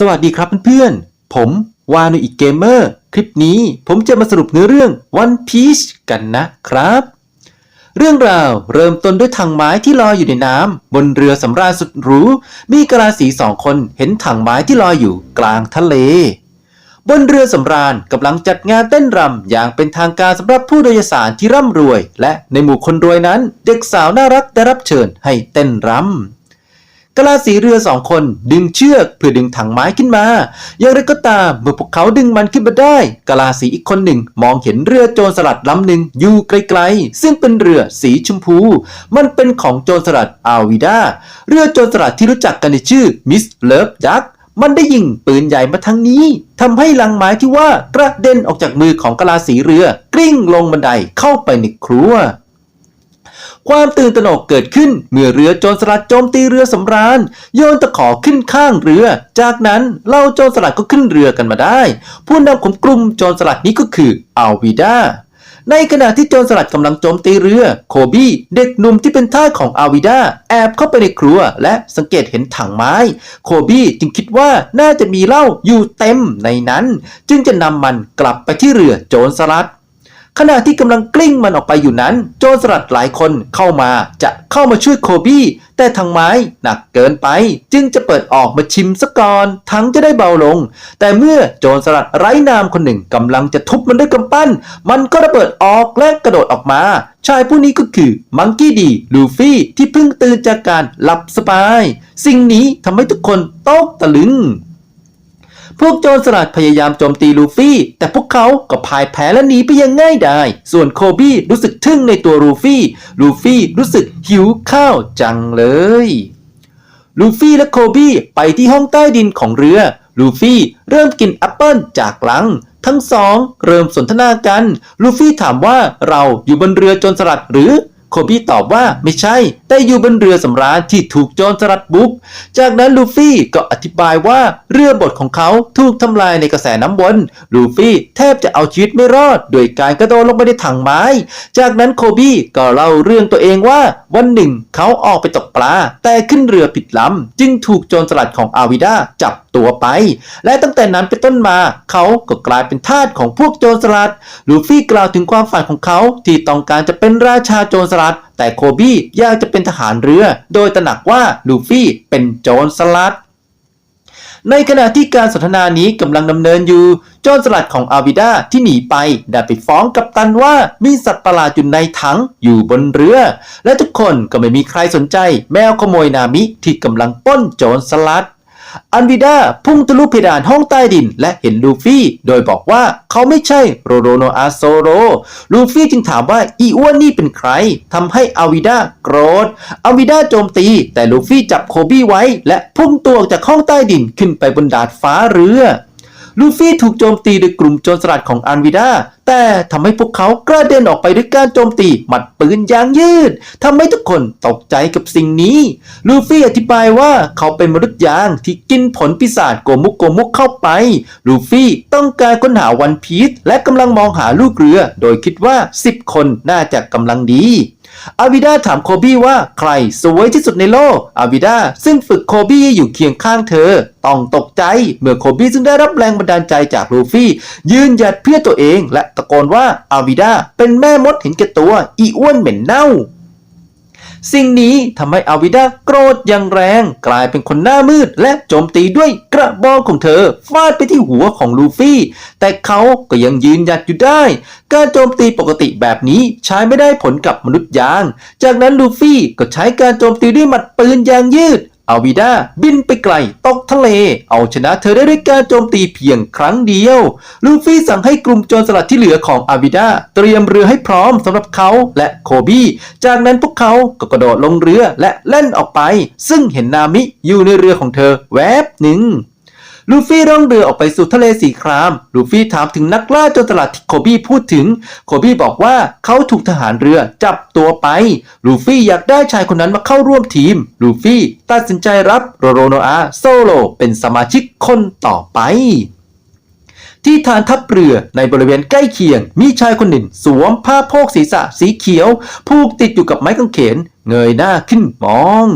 สวัสดีครับเพื่อนๆ ผมวานุอิเกมเมอร์ คลิปนี้ผมจะมาสรุปเนื้อเรื่อง One Piece กันนะครับ เรื่องราวเริ่มต้นด้วยถังไม้ที่ลอยอยู่ในน้ำบนเรือสำราญสุดหรู มีกะลาสีสองคนเห็นถังไม้ที่ลอยอยู่กลางทะเล บนเรือสำราญกำลังจัดงานเต้นรำอย่างเป็นทางการสำหรับผู้โดยสารที่ร่ำรวย และในหมู่คนรวยนั้น เด็กสาวน่ารักได้รับเชิญให้เต้นรำ กะลาสีเรือสองคนดึงเชือกเพื่อดึงถังไม้ขึ้นมา อย่างไรก็ตามเมื่อพวกเขาดึงมันขึ้นมาได้กะลาสีอีกคนหนึ่งมองเห็นเรือโจรสลัดลำหนึ่งอยู่ไกลๆ ซึ่งเป็นเรือสีชมพู มันเป็นของโจรสลัดอาวิดา เรือโจรสลัดที่รู้จักกันในชื่อมิสเลิฟดักมันได้ยิงปืนใหญ่มาทางนี้ทำให้ลังไม้ที่ว่ากระเด็นออกจากมือของกะลาสีเรือกลิ้งลงบันไดเข้าไปในครัว ความตื่นตระหนกเกิดขึ้นเมื่อเรือโจรสลัดโจมตีเรือสำราญ โยนตะขอขึ้นข้างเรือ จากนั้นเหล่าโจรสลัดก็ขึ้นเรือกันมาได้ ผู้นำของกลุ่มโจรสลัดนี้ก็คืออัลวิดาในขณะที่โจรสลัดกำลังโจมตีเรือ โคบี้เด็กหนุ่มที่เป็นท่าของอาวิดาแอบเข้าไปในครัว และสังเกตเห็นถังไม้ โคบี้จึงคิดว่าน่าจะมีเหล้าอยู่เต็มในนั้น จึงจะนำมันกลับไปที่เรือโจรสลัด ขณะที่กำลังกลิ้งมันออกไปอยู่นั้น โจรสลัดหลายคนเข้ามาจะเข้ามาช่วยโคบี้ แต่ทางไม้หนักเกินไป จึงจะเปิดออกมาชิมซะก่อนทั้งจะได้เบาลง แต่เมื่อโจรสลัดไร้นามคนหนึ่งกำลังจะทุบมันด้วยกำปั้น มันก็ระเบิดออกและกระโดดออกมา ชายผู้นี้ก็คือมังกี้ดีลูฟี่ที่เพิ่งตื่นจากการหลับสบาย สิ่งนี้ทำให้ทุกคนตกตะลึง พวกโจรสลัดพยายามโจมตีลูฟี่ แต่พวกเขาก็พ่ายแพ้และหนีไปอยังง่ายดาย ส่วนโคบี้รู้สึกทึ่งในตัวลูฟี่ ลูฟี่รู้สึกหิวข้าวจังเลย ลูฟี่และโคบี้ไปที่ห้องใต้ดินของเรือ ลูฟี่เริ่มกินแอปเปิลจากลัง ทั้งสองเริ่มสนทนากัน ลูฟี่ถามว่าเราอยู่บนเรือโจรสลัดหรือ โคบี้ตอบว่าไม่ใช่ แต่อยู่บนเรือสำราญที่ถูกโจรสลัดบุก จากนั้นลูฟี่ก็อธิบายว่าเรือบดของเขาถูกทำลายในกระแสน้ำวน ลูฟี่แทบจะเอาชีวิตไม่รอด โดยการกระโดดลงไปในถังไม้ จากนั้นโคบี้ก็เล่าเรื่องตัวเองว่าวันหนึ่งเขาออกไปตกปลา แต่ขึ้นเรือผิดลำจึงถูกโจรสลัดของอาวิดาจับตัวไป และตั้งแต่นั้นเป็นต้นมา เขาก็กลายเป็นทาสของพวกโจรสลัด ลูฟี่กล่าวถึงความฝันของเขาที่ต้องการจะเป็นราชาโจรสลัด แต่โคบี้อยากจะเป็นทหารเรือ โดยตระหนักว่าลูฟี่เป็นโจรสลัด ในขณะที่การสนทนานี้กำลังดำเนินอยู่ โจรสลัดของอาวิดาที่หนีไปได้ไปฟ้องกัปตันว่ามีสัตว์ประหลาดอยู่ในถังอยู่บนเรือ และทุกคนก็ไม่มีใครสนใจแมวขโมยนามิที่กำลังป้นโจรสลัด อันวิดาพุ่งทะลุเพดานห้องใต้ดินและเห็นลูฟี่ โดยบอกว่าเขาไม่ใช่โรโรโนอาโซโร ลูฟี่จึงถามว่าอีอ้วนนี่เป็นใครทำให้อาวิดาโกรธอาวิดาโจมตี แต่ลูฟี่จับโคบี้ไว้ และพุ่งตัวจากห้องใต้ดินขึ้นไปบนดาดฟ้าเรือ ลูฟี่ถูกโจมตีโดยกลุ่มโจรสลัดของอันวิดาแต่ทำให้พวกเขากระเด็นออกไปด้วยการโจมตีหมัดปืนยางยืดทำให้ทุกคนตกใจกับสิ่งนี้ ลูฟี่อธิบายว่าเขาเป็นมนุษย์ยางที่กินผลปีศาจโกมุกโกมุกเข้าไป ลูฟี่ต้องการค้นหาวันพีชและกำลังมองหาลูกเรือ โดยคิดว่า 10 คนน่าจะกำลังดีอาวิดาถามโคบี้ว่าใครสวยที่สุดในโลกอาวิดาซึ่งฝึกโคบี้อยู่เคียงข้างเธอ ต้องตก ใจ เมื่อโคบี้ซึ่งได้รับแรงบันดาลใจจากลูฟี่ ยืนหยัดเพื่อตัวเองและตะโกนว่าอาวิดาเป็นแม่มดเห็นแก่ตัว อีอ้วนเหม็นเน่าสิ่งนี้ทำให้อาวิดาโกรธอย่างแรง กลายเป็นคนหน้ามืด และโจมตีด้วยกระบอกของเธอ ฟาดไปที่หัวของลูฟี่ แต่เขาก็ยังยืนหยัดอยู่ได้ การโจมตีปกติแบบนี้ใช้ไม่ได้ผลกับมนุษย์ยาง จากนั้นลูฟี่ก็ใช้การโจมตีด้วยหมัดปืนยางยืด อาวิดาบินไปไกลตกทะเล เอาชนะเธอได้ด้วยการโจมตีเพียงครั้งเดียว ลูฟี่สั่งให้กลุ่มโจรสลัดที่เหลือของอาวิดาเตรียมเรือให้พร้อมสำหรับเขาและโคบี้ จากนั้นพวกเขาก็กระโดดลงเรือและเล่นออกไป ซึ่งเห็นนามิอยู่ในเรือของเธอแวบหนึ่ง ลูฟี่ร่องเรือออกไปสู่ทะเลสีคราม ลูฟี่ถามถึงนักล่าโจรสลัดที่โคบี้พูดถึง โคบี้บอกว่าเขาถูกทหารเรือจับตัวไป ลูฟี่อยากได้ชายคนนั้นมาเข้าร่วมทีม ลูฟี่ตัดสินใจรับโรโรโนอาโซโลเป็นสมาชิกคนต่อไปที่ฐานทัพเรือในบริเวณใกล้เคียง มีชายคนหนึ่งสวมผ้าโพกศีรษะสีเขียว ผูกติดอยู่กับไม้กางเขน เงยหน้าขึ้นมอง